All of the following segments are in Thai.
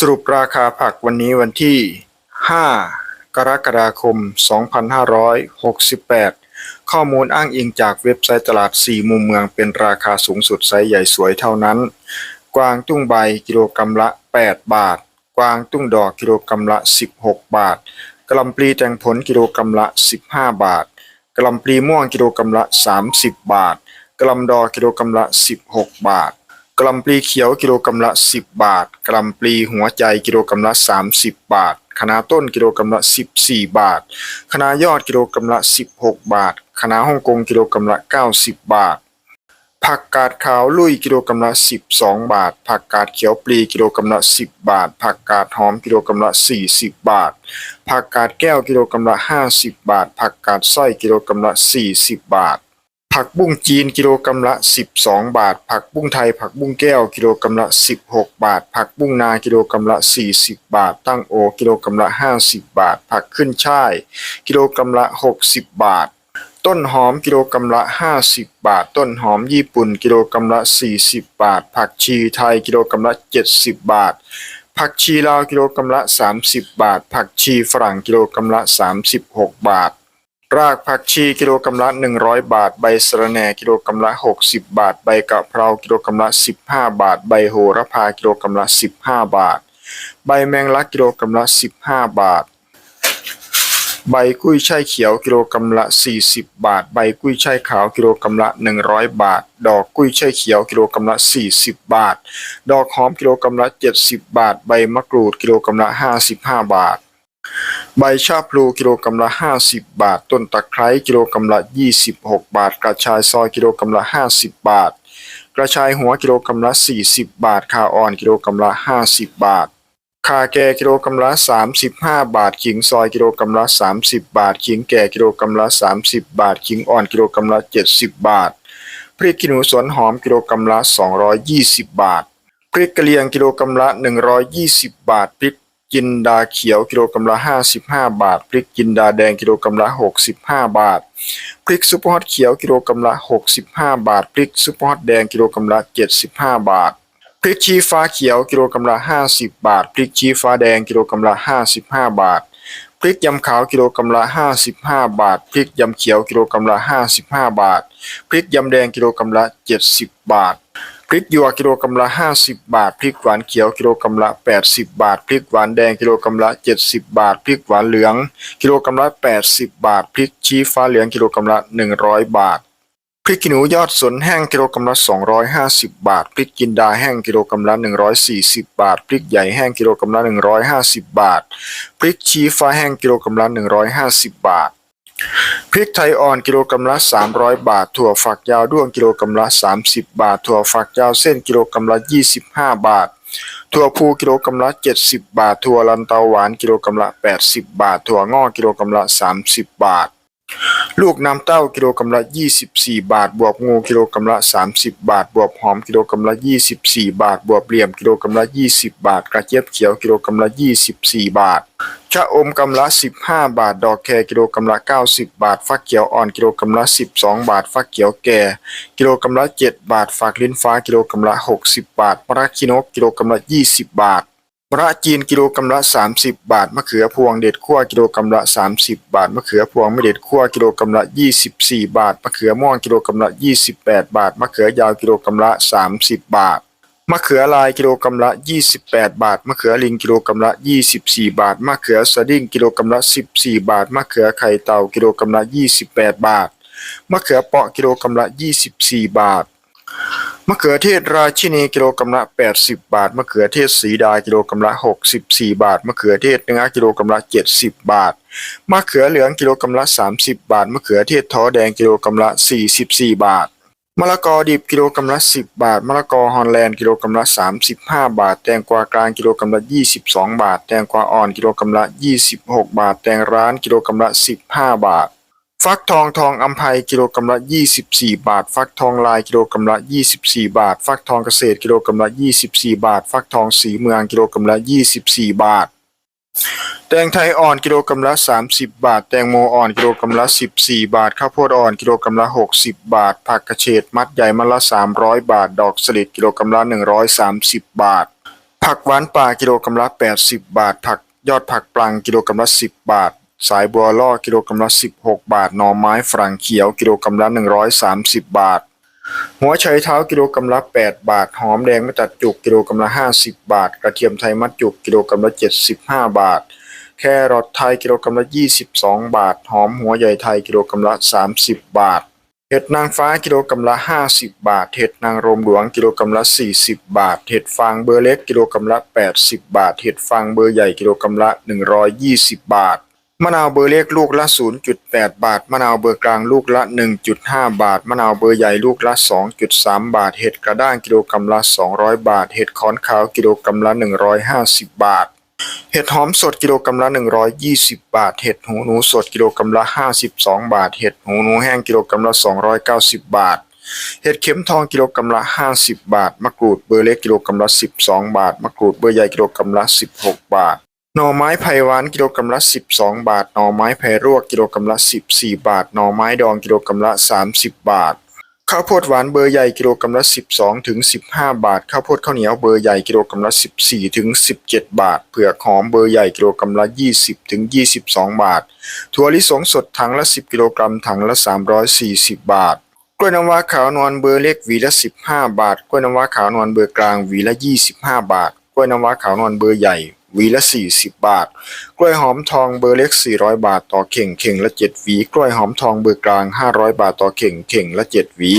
สรุปราคาผักวันนี้วันที่ 5 กรกฎาคม 2568 ข้อมูลอ้างอิงจากเว็บไซต์ตลาด 4 มุมเมืองเป็นราคาสูงสุดไซส์ใหญ่สวยเท่านั้น กวางตุ้งใบกิโลกรัมละ 8 บาท กวางตุ้งดอกกิโลกรัมละ 16 บาทกะลำปลีแตงผลกิโลกรัมละ 15 บาทกะลำปลีม่วงกิโลกรัมละ 30 บาทกะลำดอกกิโลกรัมละ 16 บาท กล่ำปลีเขียวกิโลกรัมละ 10 บาท กล่ำปลีหัวใจกิโลกรัมละ 30 บาทคะน้าต้นกิโลกรัมละ 14 บาทคะน้ายอดกิโลกรัมละ 16 บาทคะน้าฮ่องกงกิโลกรัมละ 90 บาท ผักกาดขาวลุยกิโลกรัมละ 12 บาท ผักกาดเขียวปลีกิโลกรัมละ 10 บาท ผักกาดหอมกิโลกรัมละ 40 บาท ผักกาดแก้วกิโลกรัมละ 50 บาท ผักกาดส้อยกิโลกรัมละ 40 บาท ผักบุ้งจีนกิโลกรัมละ 12 บาท ผักบุ้งไทย ผักบุ้งแก้วกิโลกรัมละ 16 บาท ผักบุ้งนากิโลกรัมละ 40 บาท ตั้งโอกิโลกรัมละ 50 บาท ผักขึ้นช่าย กิโลกรัมละ 60 บาท ต้นหอมกิโลกรัมละ 50 บาท ต้นหอมญี่ปุ่นกิโลกรัมละ 40 บาท ผักชีไทยกิโลกรัมละ 70 บาทผักชีลาวกิโลกรัมละ 30 บาท ผักชีฝรั่งกิโลกรัมละ 36 บาท รากผักชีกิโลกรัมละ 100 บาท ใบสะระแหน่กิโลกรัมละ 60 บาท ใบกะเพรากิโลกรัมละ 15 บาท ใบโหระพากิโลกรัมละ 15 บาท ใบแมงลักกิโลกรัมละ 15 บาท ใบกุ้ยช่ายเขียวกิโลกรัมละ 40 บาท ใบกุ้ยช่ายขาวกิโลกรัมละ 100 บาท ดอกกุ้ยช่ายเขียวกิโลกรัมละ 40 บาท ดอกหอมกิโลกรัมละ 70 บาท ใบมะกรูดกิโลกรัมละ 55 บาท ใบชาพลูกิโลกรัมละ 50 บาท ต้นตะไคร้กิโลกรัมละ 26 บาท กระชายซอยกิโลกรัมละ 50 บาท กระชายหัวกิโลกรัมละ 40 บาทข่าอ่อนกิโลกรัมละ 50 บาทคาแก่กิโลกรัมละ 35 บาทขิงซอยกิโลกรัมละ 30 บาทขิงแก่กิโลกรัมละ 30 บาทขิงอ่อนกิโลกรัมละ 70 บาท พริกขี้หนูสวนหอมกิโลกรัมละ 220 บาท พริกกะเหรี่ยงกิโลกรัมละ 120 บาทพริก จินดาเขียวกิโลกรัมละ 55 บาท พริกจินดาแดงกิโลกรัมละ 65 บาท พริกซุปเปอร์ฮอตเขียวกิโลกรัมละ 65 บาท พริกซุปเปอร์ฮอตแดงกิโลกรัมละ 75 บาท พริกชี้ฟ้าเขียวกิโลกรัมละ 50 บาท พริกชี้ฟ้าแดงกิโลกรัมละ 55 บาท พริกยำขาวกิโลกรัมละ 55 บาท พริกยำเขียวกิโลกรัมละ 55 บาท พริกยำแดงกิโลกรัมละ 70 บาท พริกหยวกกิโลกรัมละ 50 บาท พริกหวานเขียวกิโลกรัมละ 80 บาท พริกหวานแดงกิโลกรัมละ 70 บาท พริกหวานเหลือง กิโลกรัมละ 80 บาท พริกชี้ฟ้าเหลืองกิโลกรัมละ 100 บาท พริกขี้หนูยอดสนแห้งกิโลกรัมละ 250 บาท พริกจินดาแห้งกิโลกรัมละ 140 บาท พริกใหญ่แห้งกิโลกรัมละ 150 บาท พริกชี้ฟ้าแห้งกิโลกรัมละ 150 บาท พริกไทยอ่อนกิโลกรัมละ 300 บาท ถั่วฝักยาวด้วงกิโลกรัมละ 30 บาท ถั่วฝักยาวเส้นกิโลกรัมละ 25 บาท ถั่วพูกิโลกรัมละ 70 บาท ถั่วลันเตาหวานกิโลกรัมละ 80 บาท ถั่วงอกกิโลกรัมละ 30 บาท ลูกน้ำเต้ากิโลกรัมละ24บาท บวบงูกิโลกรัมละ30บาท บวบหอมกิโลกรัมละ24บาท บวบเหลี่ยมกิโลกรัมละ20บาท กระเจี๊ยบเขียวกิโลกรัมละ24บาทชะอมกำละ 15 บาท ดอกแคกิโลกรัมละ 90 บาท ฟักเขียวอ่อนกิโลกรัมละ 12 บาท ฟักเขียวแก่ กิโลกรัมละ 7 บาท ฝากลิ้นฟ้ากิโลกรัมละ 60 บาทมะระคินกกิโลกรัมละ 20 บาท มะระจีนกิโลกรัมละ30บาท มะเขือพวงเด็ดขั้วกิโลกรัมละ30บาท มะเขือพวงไม่เด็ดขั้วกิโลกรัมละ24บาท มะเขือม่วงกิโลกรัมละ28บาท มะเขือยาวกิโลกรัมละ30บาท มะเขือลายกิโลกรัมละ28บาท มะเขือลิงกิโลกรัมละ24บาท มะเขือสดิ้งกิโลกรัมละ14บาท มะเขือไข่เต่ากิโลกรัมละ28บาท มะเขือเปาะกิโลกรัมละ24บาท มะเขือเทศราชินีกิโลกรัมละ 80 บาท มะเขือเทศสีดากิโลกรัมละ 64 บาท มะเขือเทศเนื้อกิโลกรัมละ 70 บาท มะเขือเหลืองกิโลกรัมละ 30 บาท มะเขือเทศท้อแดงกิโลกรัมละ 44 บาท มะละกอดิบกิโลกรัมละ 10 บาท มะละกอฮอลแลนด์กิโลกรัมละ 35 บาท แตงกวากลางกิโลกรัมละ 22 บาท แตงกวาอ่อนกิโลกรัมละ 26 บาท แตงร้านกิโลกรัมละ 15 บาท ฟักทองทองอัมภัยกิโลกรัมละ24บาท ฟักทองลายกิโลกรัมละ24บาท ฟักทองเกษตรกิโลกรัมละ24บาท ฟักทองสีเมืองกิโลกรัมละ24บาท แตงไทยอ่อนกิโลกรัมละ30บาท แตงโมอ่อนกิโลกรัมละ14บาท ข้าวโพดอ่อนกิโลกรัมละ60บาท ผักกระเฉดมัดใหญ่มัดละ300บาท ดอกสลิดกิโลกรัมละ130บาทผผักหวานป่ากิโลกรัมละ80บาท ผักยอดผักปลังกิโลกรัมละ10บาท สายบัวล่อกิโลกรัมละ 16 บาท หน่อไม้ฝรั่งเขียวกิโลกรัมละ 130 บาท หัวไชเท้ากิโลกรัมละ 8 บาท หอมแดงมะตัดจุกกิโลกรัมละ 50 บาท กระเทียมไทยมัดจุกกิโลกรัมละ 75 บาท แครอทไทยกิโลกรัมละ 22 บาท หอมหัวใหญ่ไทยกิโลกรัมละ 30 บาท เห็ดนางฟ้ากิโลกรัมละ 50 บาท เห็ดนางรมหลวงกิโลกรัมละ 40 บาท เห็ดฟางเบอร์เล็กกิโลกรัมละ 80 บาท เห็ดฟางเบอร์ใหญ่กิโลกรัมละ 120 บาท มะนาวเบอร์เล็กลูกละ 0.8 บาท มะนาวเบอร์กลางลูกละ 1.5 บาท มะนาวเบอร์ใหญ่ลูกละ 2.3 บาท เห็ดกระด้างกิโลกรัมละ 200 บาท เห็ดขอนขาวกิโลกรัมละ 150 บาท เห็ดหอมสดกิโลกรัมละ 120 บาท เห็ดหูหนูสดกิโลกรัมละ 52 บาท เห็ดหูหนูแห้งกิโลกรัมละ 290 บาท เห็ดเข็มทองกิโลกรัมละ 50 บาท มะกรูดเบอร์เล็กกิโลกรัมละ 12 บาท มะกรูดเบอร์ใหญ่กิโลกรัมละ 16 บาท หน่อไม้ไผ่หวานกิโลกรัมละ 12 บาท หน่อไม้ไผ่รวกกิโลกรัมละ 14 บาท หน่อไม้ดองกิโลกรัมละ 30 บาท ข้าวโพดหวานเบอร์ใหญ่กิโลกรัมละ 12ถึง15 บาท ข้าวโพดข้าวเหนียวเบอร์ใหญ่กิโลกรัมละ 14ถึง17 บาท เผือกหอมเบอร์ใหญ่กิโลกรัมละ 20ถึง22 บาท ถั่วลิสงสดถังละ 10 กิโลกรัมถังละ 340 บาทกล้วยน้ำว้าขาวนวลเบอร์เล็กหวีละ 15 บาท กล้วยน้ำว้าขาวนวลเบอร์กลางหวีละ 25 บาท กล้วยน้ำว้าขาวนวลเบอร์ใหญ่ วีละ 40 บาท กล้วยหอมทองเบอร์เล็ก 400 บาทต่อเข่งเข่งละ 7 หวี กล้วยหอมทองเบอร์กลาง 500 บาทต่อเข่งเข่งละ 7 หวี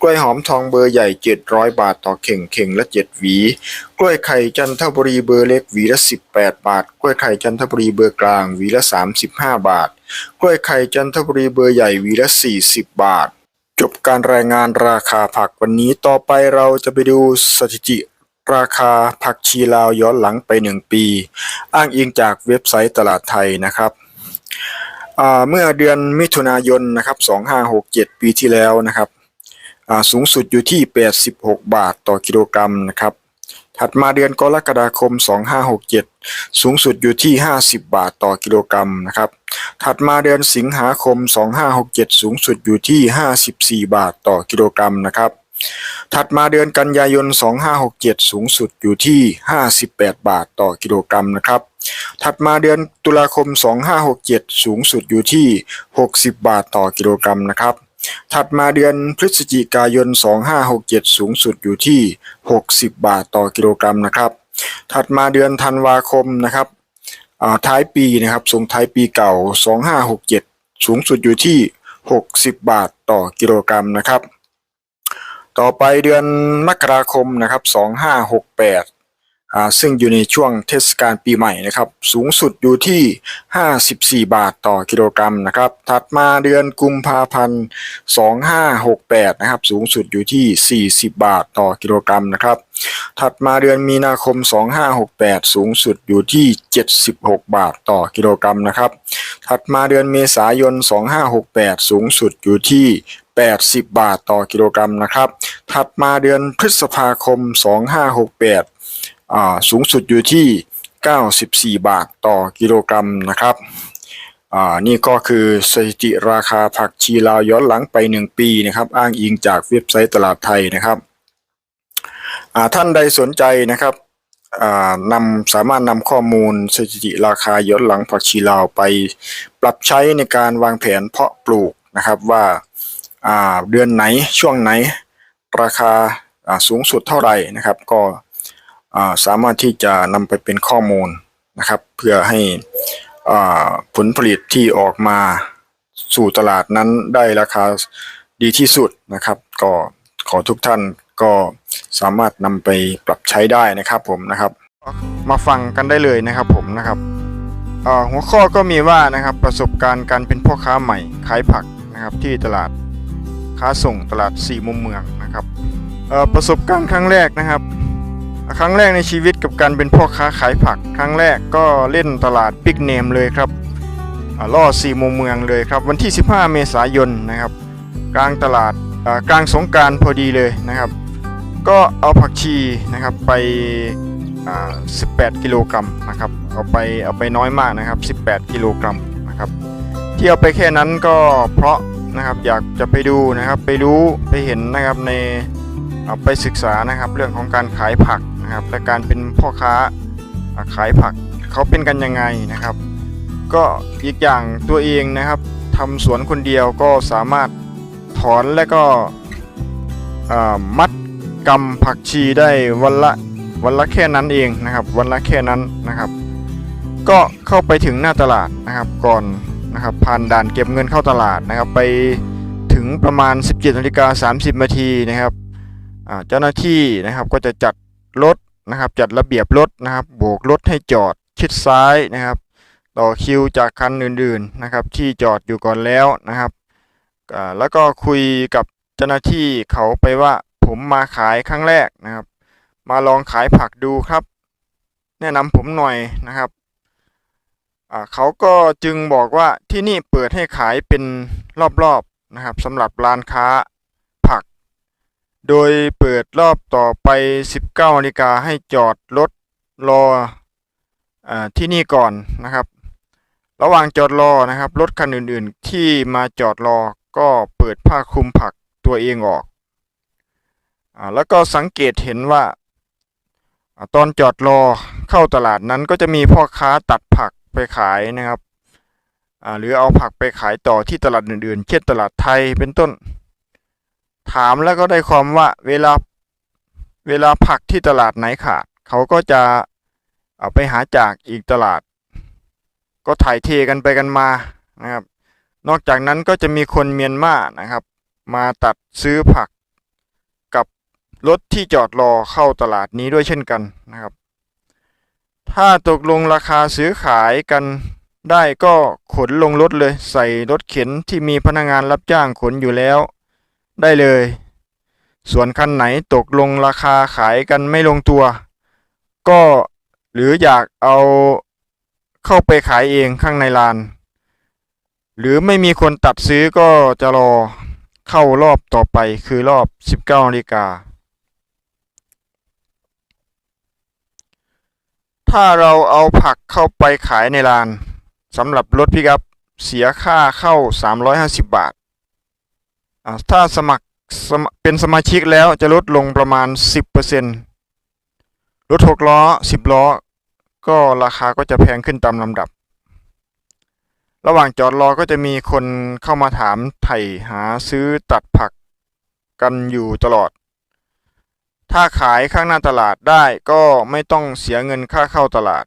กล้วยหอมทองเบอร์ใหญ่ 700 บาทต่อเข่งเข่งละ 7 หวี กล้วยไข่จันทบุรีเบอร์เล็กหวีละ 18 บาท กล้วยไข่จันทบุรีเบอร์กลางหวีละ 35 บาท กล้วยไข่จันทบุรีเบอร์ใหญ่หวีละ 40 บาท จบการรายงานราคาผักวันนี้ต่อไปเราจะไปดูสถิติ ราคาผักชีลาวย้อนหลังไป 1 ปี อ้างอิงจากเว็บไซต์ตลาดไทยนะครับเมื่อเดือนมิถุนายนนะครับ2567 ปีที่แล้วนะครับสูงสุดอยู่ที่ 86 บาทต่อกิโลกรัมนะครับ ถัดมาเดือนกรกฎาคม 2567 สูงสุดอยู่ที่ 50 บาทต่อกิโลกรัมนะครับ ถัดมาเดือนสิงหาคม 2567 สูงสุดอยู่ที่ 54 บาทต่อกิโลกรัมนะครับ ถัดมาเดือนกันยายน 2567 สูงสุดอยู่ที่ 58 บาทต่อกิโลกรัมนะครับ ถัดมาเดือนตุลาคม 2567 สูงสุดอยู่ที่ 60 บาทต่อกิโลกรัมนะครับ ถัดมาเดือนพฤศจิกายน 2567 สูงสุดอยู่ที่ 60 บาทต่อกิโลกรัมนะครับ ถัดมาเดือนธันวาคมนะครับท้ายปีนะครับส่งท้ายปีเก่า 2567 สูงสุดอยู่ที่ 60 บาทต่อกิโลกรัมนะครับ ต่อไปเดือนมกราคมนะครับ2568อ่าซึ่งอยู่ในช่วงเทศกาลปีใหม่นะครับสูงสุดอยู่ที่ 54 บาทต่อกิโลกรัมนะครับถัดมาเดือนกุมภาพันธ์2568นะครับสูงสุดอยู่ที่ 40 บาทต่อกิโลกรัมนะครับถัดมาเดือนมีนาคม 2568 สูงสุดอยู่ที่ 76 บาทต่อกิโลกรัมนะครับถัดมาเดือนเมษายน 2568 สูงสุดอยู่ที่ 80 บาทต่อกิโลกรัมนะครับ ถัดมาเดือนพฤษภาคม 2568อ่าสูงสุดอยู่ที่ 94 บาทต่อกิโลกรัมนะครับอ่านี่ก็คือสถิติราคาผักชีลาวย้อนหลังไป 1 ปีนะครับ อ้างอิงจากเว็บไซต์ตลาดไทยนะครับอ่าท่านใดสนใจนะครับนำสามารถนำข้อมูลสถิติราคาย้อนหลังผักชีลาวไป ปรับใช้ในการวางแผนเพาะปลูกนะครับว่า เดือนไหนช่วงไหนราคาสูงสุดเท่าไหร่นะครับ ก็สามารถที่จะนำไปเป็นข้อมูลนะครับ เพื่อให้ผลผลิตที่ออกมาสู่ตลาดนั้นได้ราคาดีที่สุดนะครับ ก็ขอทุกท่านก็สามารถนำไปปรับใช้ได้นะครับผมนะครับ มาฟังกันได้เลยนะครับผมนะครับหัวข้อก็มีว่านะครับประสบการณ์การเป็นพ่อค้าใหม่ขายผักนะครับที่ตลาด ค้าส่งตลาดสี่มุมเมืองนะครับประสบการณ์ครั้งแรกนะครับ ครั้งแรกในชีวิตกับการเป็นพ่อค้าขายผัก ครั้งแรกก็เล่นตลาดปิกเนมเลยครับล่อสี่มุมเมืองเลยครับ วันที่ 15 เมษายนนะครับ กลางตลาดกลางสงการพอดีเลยนะครับ ก็เอาผักชีนะครับไป 18 กิโลกรัมนะครับเอาไปเอาไปน้อยมากนะครับ 18 กิโลกรัมนะครับที่เอาไปแค่นั้นก็เพราะ นะครับ อยากจะไปดูนะครับ ไปรู้ไปเห็นนะครับในเอาไปศึกษานะครับ เรื่องของการขายผักนะครับ และการเป็นพ่อค้าขายผักเขาเป็นกันยังไงนะครับ ก็อีกอย่างตัวเองนะครับทำสวนคนเดียวก็สามารถถอนและก็มัดกำผักชีได้วันละวันละแค่นั้นเองนะครับ วันละแค่นั้นนะครับ ก็เข้าไปถึงหน้าตลาดนะครับก่อน นะครับผ่านด่านเก็บเงินเข้าตลาดนะครับ ไปถึงประมาณ 17นาฬิกา30นาทีนะครับเจ้าหน้าที่นะครับก็จะจัดรถนะครับจัดระเบียบรถนะครับโบกรถให้จอดชิดซ้ายนะครับ ต่อคิวจากคันอื่นๆนะครับ ที่จอดอยู่ก่อนแล้วนะครับแล้วก็คุยกับเจ้าหน้าที่เขาไปว่าผมมาขายครั้งแรกนะครับ มาลองขายผักดูครับ แนะนำผมหน่อยนะครับ เขาก็จึงบอกว่าที่นี่เปิดให้ขายเป็นรอบๆนะครับสำหรับร้านค้าผัก โดยเปิดรอบต่อไป 19นาฬิกาให้จอดรถรออาที่นี่ก่อนนะครับ ระหว่างจอดรอนะครับรถคันอื่นๆ ที่มาจอดรอก็เปิดผ้าคลุมผักตัวเองออกอาแล้วก็สังเกตเห็นว่าอ่าตอนจอดรอเข้าตลาดนั้นก็จะมีพ่อค้าตัดผัก ไปขายนะครับหรือเอาผักไปขายต่อที่ตลาดอื่นๆ เช่นตลาดไทยเป็นต้น ถามแล้วก็ได้ความว่าเวลาเวลาผักที่ตลาดไหนขาด เขาก็จะเอาไปหาจากอีกตลาด ก็ถ่ายเทกันไปกันมานะครับ นอกจากนั้นก็จะมีคนเมียนมานะครับ มาตัดซื้อผักกับรถที่จอดรอเข้าตลาดนี้ด้วยเช่นกันนะครับ ถ้าตกลงราคาซื้อขายกันได้ก็ขนลงรถเลย ใส่รถเข็นที่มีพนักงานรับจ้างขนอยู่แล้ว ได้เลย ส่วนคันไหนตกลงราคาขายกันไม่ลงตัว ก็หรืออยากเอาเข้าไปขายเองข้างในลาน หรือไม่มีคนตัดซื้อก็จะรอเข้ารอบต่อไปคือรอบ 19นาฬิกา ถ้าเราเอาผักเข้าไปขายในลานสำหรับรถพิกับเสียค่าเข้า 350 บาทอ่าถ้าสมัครเป็นสมาชิกแล้วจะลดลงประมาณ 10%รถ6ล้อ 10 ล้อ ก็ราคาก็จะแพงขึ้นตามลำดับ ระหว่างจอดรอก็จะมีคนเข้ามาถามไถ่หาซื้อตัดผักกันอยู่ตลอด ถ้าขายข้างหน้าตลาดได้ก็ไม่ต้องเสียเงินค่าเข้าตลาด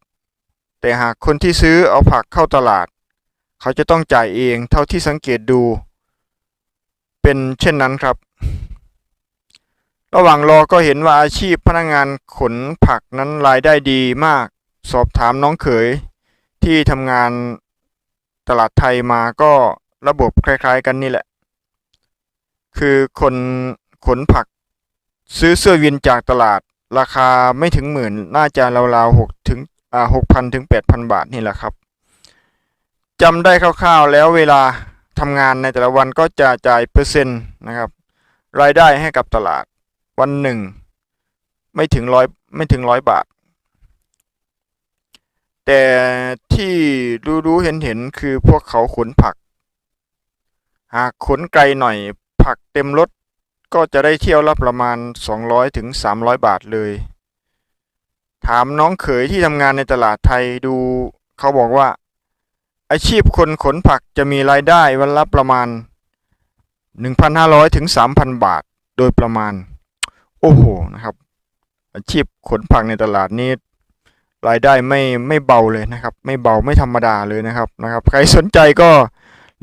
แต่หากคนที่ซื้อเอาผักเข้าตลาด เขาจะต้องจ่ายเองเท่าที่สังเกตดู เป็นเช่นนั้นครับ ระหว่างรอก็เห็นว่าอาชีพพนักงานขนผักนั้นรายได้ดีมาก สอบถามน้องเขย ที่ทำงานตลาดไทยมาก็ระบบคล้าย ๆ กันนี่แหละ คือคนขนผัก ซื้อเสื้อวินจากตลาด ราคาไม่ถึงหมื่น น่าจะราวๆหกถึงอ่าหกพันถึงแปดพันบาทนี่แหละครับจำได้คร่าวๆแล้วเวลาทำงานในแต่ละวันก็จะจ่ายเปอร์เซ็นต์นะครับ รายได้ให้กับตลาดวันหนึ่ง ไม่ถึงร้อยไม่ถึงร้อยบาท แต่ที่รู้ๆเห็นๆคือพวกเขาขนผัก หากขนไกลหน่อยผักเต็มรถ ก็จะได้เที่ยวละประมาณ 200ถึง300 บาทเลย ถามน้องเขยที่ทำงานในตลาดไทยดู เขาบอกว่า อาชีพคนขนผักจะมีรายได้วันละประมาณ 1,500ถึง3,000 บาทโดยประมาณ โอ้โหนะครับ อาชีพขนผักในตลาดนี้รายได้ไม่ไม่เบาเลยนะครับ ไม่เบาไม่ธรรมดาเลยนะครับนะครับ ใครสนใจก็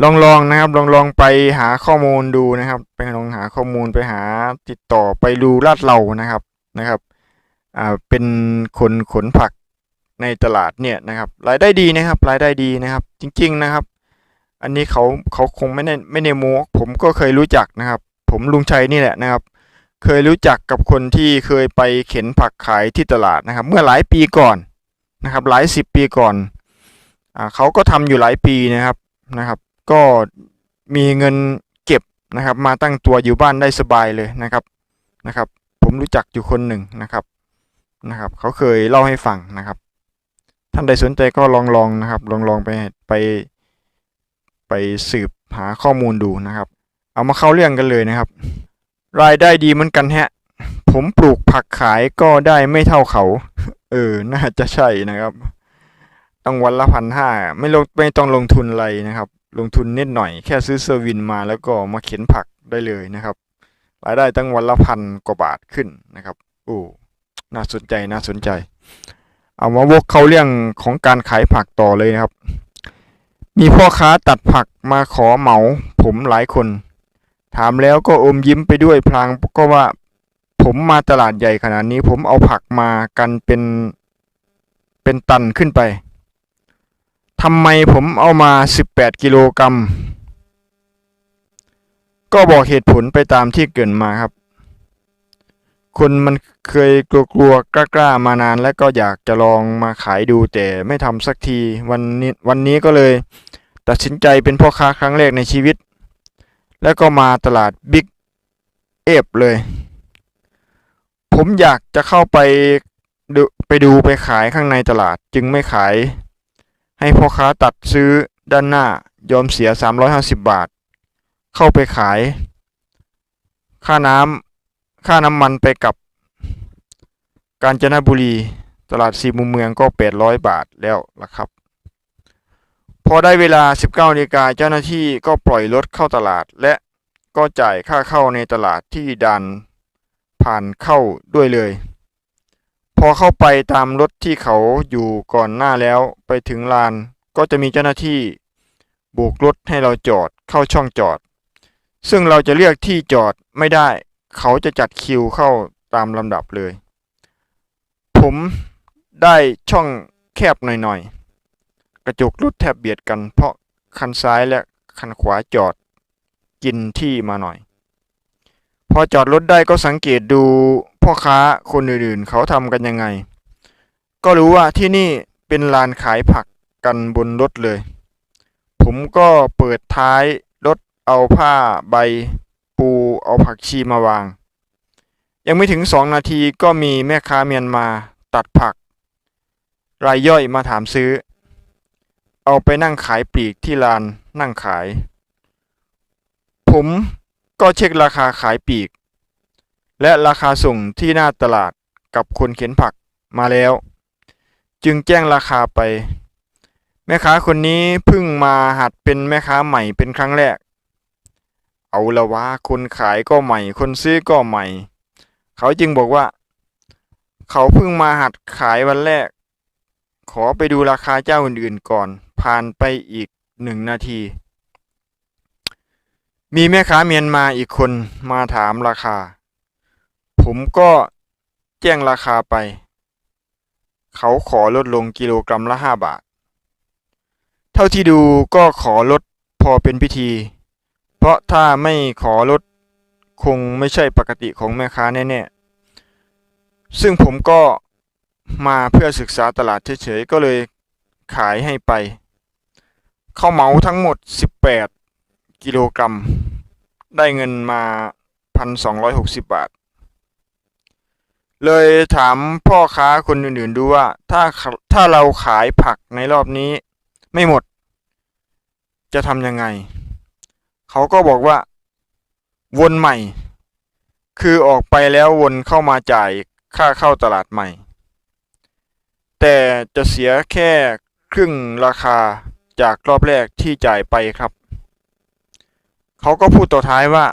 ลองลองนะครับลองลองไปหาข้อมูลดูนะครับ ไปลองหาข้อมูลไปหาติดต่อไปดูลาดเรานะครับนะครับอ่าเป็นคนขนผักในตลาดเนี่ยนะครับ รายได้ดีนะครับ รายได้ดีนะครับ จริง ๆนะครับ อันนี้เขาเขาคงไม่ได้ไม่ได้โม้ผมก็เคยรู้จักนะครับ ผมลุงชัยนี่แหละนะครับ เคยรู้จักกับคนที่เคยไปเข็นผักขายที่ตลาดนะครับ เมื่อหลายปีก่อนนะครับ หลายสิบปีก่อนอ่าเขาก็ทำอยู่หลายปีนะครับนะครับ ก็มีเงินเก็บนะครับมาตั้งตัวอยู่บ้านได้สบายเลยนะครับนะครับ ผมรู้จักอยู่คนหนึ่งนะครับนะครับ เขาเคยเล่าให้ฟังนะครับ ท่านใดสนใจก็ลองลองนะครับ ลองลองไปไป ไปสืบหาข้อมูลดูนะครับ เอามาเข้าเรื่องกันเลยนะครับ รายได้ดีเหมือนกันฮะผผมปลูกผักขายก็ได้ไม่เท่าเขา เออ น่าจะใช่นะครับ ต้องวันละพันห้าไม่ลงไม่ต้องลงทุนอะไรนะครับ ลงทุนนิดหน่อยแค่ซื้อเซอร์วินมาแล้วก็มาเข็นผักได้เลยนะครับรายได้ตั้งวันละพันกว่าบาทขึ้นนะครับโอ้น่าสนใจน่าสนใจ เอามาวกเข้าเรื่องของการขายผักต่อเลยนะครับ มีพ่อค้าตัดผักมาขอเหมา ผมหลายคน ถามแล้วก็อมยิ้มไปด้วยพลางก็ว่าผมมาตลาดใหญ่ขนาดนี้ ผมเอาผักมากันเป็นเป็นตันขึ้นไป ทำไมผมเอามา 18 กิโลกรัม ก็บอกเหตุผลไปตามที่เกินมาครับ คนมันเคยกลัวๆกล้าๆมานาน และก็อยากจะลองมาขายดูแต่ไม่ทำสักทีวันนี้วันนี้ก็เลย ตัดสินใจเป็นพ่อค้าครั้งแรกในชีวิต แล้วก็มาตลาดบิ๊กเอฟเลย ผมอยากจะเข้าไปไปดูไปขายข้างในตลาดจึงไม่ขาย ให้พ่อค้าตัดซื้อด้านหน้ายอมเสีย 350 บาท เข้าไปขาย ค่าน้ำค่าน้ำมันไปกับ กาญจนบุรี ตลาดสี่มุมเมืองก็ 800 บาทแล้วล่ะครับ พอได้เวลา 19นาฬิกาเจ้าหน้าที่ก็ปล่อยรถเข้าตลาด และก็จ่ายค่าเข้าในตลาดที่ด่านผ่านเข้าด้วยเลย พอเข้าไปตามรถที่เขาอยู่ก่อนหน้าแล้วไปถึงลานก็จะมีเจ้าหน้าที่โบกรถให้เราจอดเข้าช่องจอด ซึ่งเราจะเลือกที่จอดไม่ได้ เขาจะจัดคิวเข้าตามลำดับเลย ผมได้ช่องแคบหน่อยๆ กระจกรถแทบเบียดกัน เพราะคันซ้ายและคันขวาจอดกินที่มาหน่อย พอจอดรถได้ก็สังเกตดู พ่อค้าคนอื่นๆ เขาทำกันยังไง ก็รู้ว่าที่นี่เป็นลานขายผักกันบนรถเลย ผมก็เปิดท้ายรถเอาผ้าใบปูเอาผักชีมาวาง ยังไม่ถึงสองนาทีก็มีแม่ค้าเมียนมาตัดผัก รายย่อยมาถามซื้อ เอาไปนั่งขายปลีกที่ลานนั่งขาย ผมก็เช็คราคาขายปลีก และราคาส่งที่หน้าตลาดกับคนเข็นผักมาแล้ว จึงแจ้งราคาไป แม่ค้าคนนี้เพิ่งมาหัดเป็นแม่ค้าใหม่เป็นครั้งแรก เอาละวะคนขายก็ใหม่ คนซื้อก็ใหม่ เขาจึงบอกว่า เขาเพิ่งมาหัดขายวันแรก ขอไปดูราคาเจ้าอื่นๆก่อน ผ่านไปอีกหนึ่งนาที มีแม่ค้าเมียนมาอีกคนมาถามราคา ผมก็แจ้งราคาไป เขาขอลดลงกิโลกรัมละห้าบาท เท่าที่ดูก็ขอลดพอเป็นพิธี เพราะถ้าไม่ขอลดคงไม่ใช่ปกติของแม่ค้าแน่ๆ ซึ่งผมก็มาเพื่อศึกษาตลาดเฉยๆ ก็เลยขายให้ไป เขาเหมาทั้งหมด 18 กิโลกรัม ได้เงินมา 1,260 บาท เลยถามพ่อค้าคนอื่นๆดูว่า ถ้าถ้าเราขายผักในรอบนี้ ไม่หมด จะทำยังไง เขาก็บอกว่า วนใหม่ คือออกไปแล้ววนเข้ามาจ่ายค่าเข้าตลาดใหม่ แต่จะเสียแค่ครึ่งราคาจากรอบแรกที่จ่ายไปครับ เขาก็พูดต่อท้ายว่า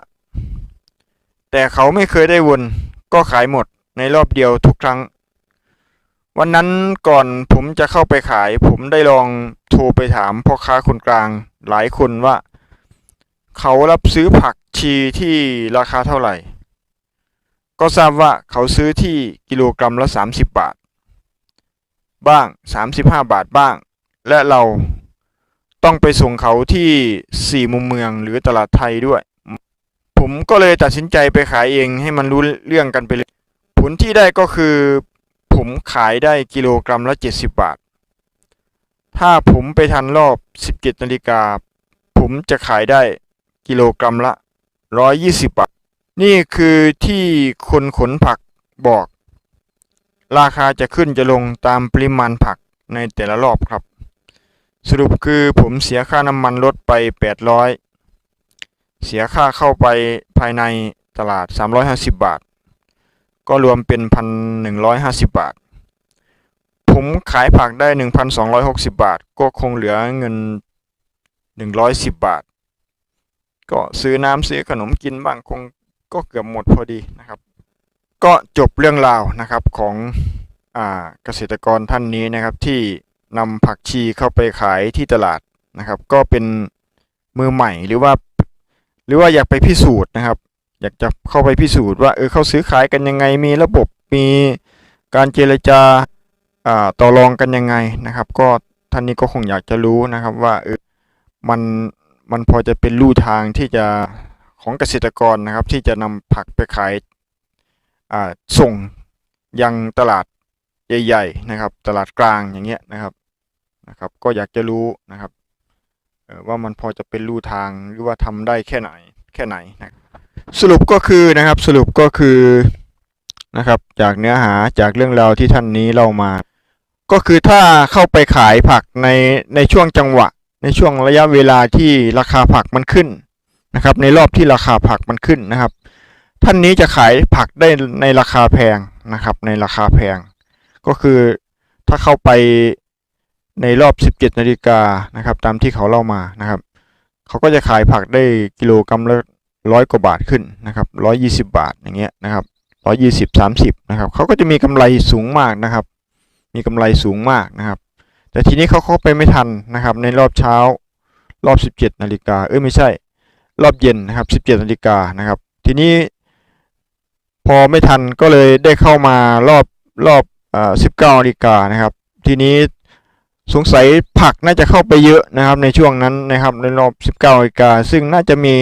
แต่เขาไม่เคยได้วนก็ขายหมด ในรอบเดียวทุกครั้ง วันนั้นก่อนผมจะเข้าไปขาย ผมได้ลองโทรไปถามพ่อค้าคนกลางหลายคนว่า เขารับซื้อผักชีที่ราคาเท่าไหร่ ก็ทราบว่าเขาซื้อที่กิโลกรัมละ 30 บาท บ้าง 35 บาทบ้าง และเราต้องไปส่งเขาที่สี่มุมเมืองหรือตลาดไทยด้วย ผมก็เลยตัดสินใจไปขายเองให้มันรู้เรื่องกันไปเลย ลที่ได้ก็คือผมขายได้กิโลกรัมละ 70 บาท ถ้าผมไปทันรอบ 17นาฬิกา ผมจะขายได้กิโลกรัมละ 120 บาท นี่คือที่คนขนผักบอก ราคาจะขึ้นจะลงตามปริมาณผักในแต่ละรอบครับ สรุปคือผมเสียค่าน้ำมันรถไป 800 เสียค่าเข้าไปภายในตลาด 350 บาท ก็รวมเป็นพันหนึ่งร้อยห้าสิบบาท ผมขายผักได้หนึ่งพันสองร้อยหกสิบาท ก็คงเหลือเงินหนึ่งร้อยสิบบาท ก็ซื้อน้ำซื้อขนมกินบ้างคงก็เกือบหมดพอดีนะครับ ก็จบเรื่องราวนะครับของอเกษตรกรท่านนี้นะครับที่นำผักชีเข้าไปขายที่ตลาดนะครับ ก็เป็นมือใหม่หรือว่า หรือว่าอยากไปพิสูจน์นะครับ อยากจะเข้าไปพิสูจน์ว่าเออเขาซื้อขายกันยังไงมีระบบมีการเจรจาอ่าต่อรองกันยังไงนะครับ ก็ท่านนี้ก็คงอยากจะรู้นะครับว่าเออมันมันพอจะเป็นลู่ทางที่จะของเกษตรกรนะครับ ที่จะนำผักไปขายอ่าส่งยังตลาดใหญ่ๆนะครับ ตลาดกลางอย่างเงี้ยนะครับนะครับ ก็อยากจะรู้นะครับว่ามันพอจะเป็นลู่ทางหรือว่าทำได้แค่ไหนแค่ไหนนะครับ สรุปก็คือนะครับสรุปก็คือนะครับจากเนื้อหาจากเรื่องราวที่ท่านนี้เล่ามา ก็คือถ้าเข้าไปขายผักในในช่วงจังหวะ ในช่วงระยะเวลาที่ราคาผักมันขึ้นนะครับในรอบที่ราคาผักมันขึ้นนะครับ ท่านนี้จะขายผักได้ในราคาแพงนะครับในราคาแพง ก็คือถ้าเข้าไปในรอบ 17นาฬิกานะครับตามที่เขาเล่ามานะครับ เขาก็จะขายผักได้กิโลกรัมละ ร้อยกว่าบาทขึ้นนะครับร้อยยี่สิบาทอย่างเงี้ยนะครับร้อยยี่สิบสามสิบนะครับเขาก็จะมีกำไรสูงมากนะครับ มีกำไรสูงมากนะครับ แต่ทีนี้เขาเข้าไปไม่ทันนะครับ ในรอบเช้ารอบสิบเจ็ดนาฬิกาเอ้ยไม่ใช่ รอบเย็นนะครับสิบเจ็ดนาฬิกานะครับ ทีนี้ พอไม่ทันก็เลยได้เข้ามารอบรอบอ่าสิบเก้านาฬิกานะครับ ทีนี้สงสัยผักน่าจะเข้าไปเยอะนะครับในช่วงนั้นนะครับในรอบสิบเก้านาฬิกาซึ่งน่าจะมี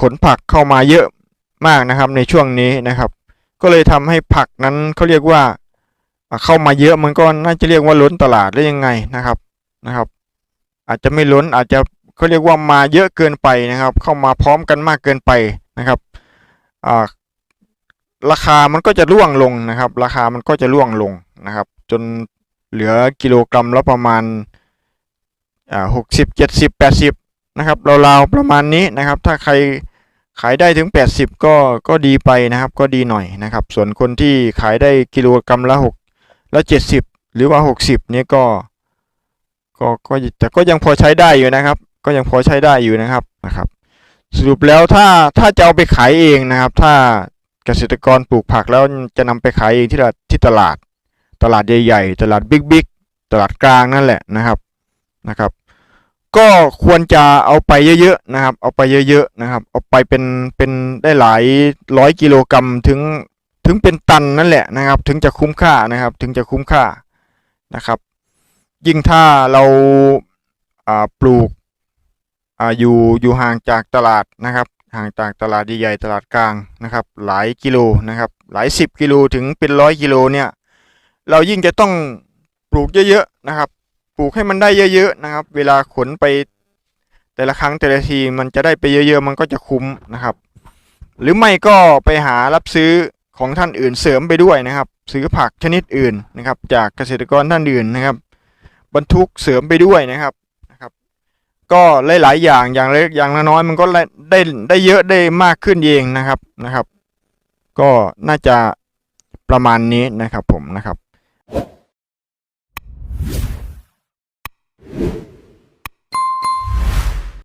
ขนผักเข้ามาเยอะมากนะครับในช่วงนี้นะครับ ก็เลยทำให้ผักนั้นเขาเรียกว่าเข้ามาเยอะมันก็น่าจะเรียกว่าล้นตลาดได้ยังไงนะครับนะครับ อาจจะไม่ล้นอาจจะเขาเรียกว่ามาเยอะเกินไปนะครับ เข้ามาพร้อมกันมากเกินไปนะครับราคามันก็จะร่วงลงนะครับ ราคามันก็จะร่วงลงนะครับ จนเหลือกิโลกรัมละประมาณหกสิบเจ็ดสิบแปดสิบ นะครับราวๆประมาณนี้นะครับ ถ้าใครขายได้ถึงแปดสิบก็ก็ดีไปนะครับ ก็ดีหน่อยนะครับ ส่วนคนที่ขายได้กิโลกรัมละหกละเจ็ดสิบหรือว่าหกสิบนี้ก็ก็ก็แต่ก็ยังพอใช้ได้อยู่นะครับ ก็ยังพอใช้ได้อยู่นะครับนะครับ สรุปแล้วถ้าถ้าจะเอาไปขายเองนะครับ ถ้าเกษตรกรปลูกผักแล้วจะนำไปขายเองที่ตลาดที่ตลาด ตลาดใหญ่ ๆ ตลาดบิ๊กๆตลาดกลางนั่นแหละนะครับนะครับ ก็ควรจะเอาไปเยอะๆนะครับ เอาไปเยอะๆนะครับ เอาไปเป็นเป็นได้หลายร้อยกิโลกรัมถึงถึงเป็นตันนั่นแหละนะครับ ถึงจะคุ้มค่านะครับ ถึงจะคุ้มค่านะครับ ยิ่งถ้าเราปลูกออยู่อยู่ห่างจากตลาดนะครับ ห่างจากตลาดใหญ่ๆตลาดกลางนะครับ หลายกิโลนะครับ หลายสิบกิโลถึงเป็นร้อยกิโลเนี่ย เรายิ่งจะต้องปลูกเยอะๆนะครับ ปลูกให้มันได้เยอะๆนะครับ เวลาขนไปแต่ละครั้งแต่ละทีมันจะได้ไปเยอะๆ มันก็จะคุ้มนะครับ หรือไม่ก็ไปหารับซื้อของท่านอื่นเสริมไปด้วยนะครับ ซื้อผักชนิดอื่นนะครับ จากเกษตรกรท่านอื่นนะครับ บรรทุกเสริมไปด้วยนะครับนะครับ ก็หลายๆอย่างอย่างเล็กอย่างละน้อยมันก็ได้ได้ได้เยอะได้มากขึ้นเองนะครับนะครับ ก็น่าจะประมาณนี้นะครับผมนะครับ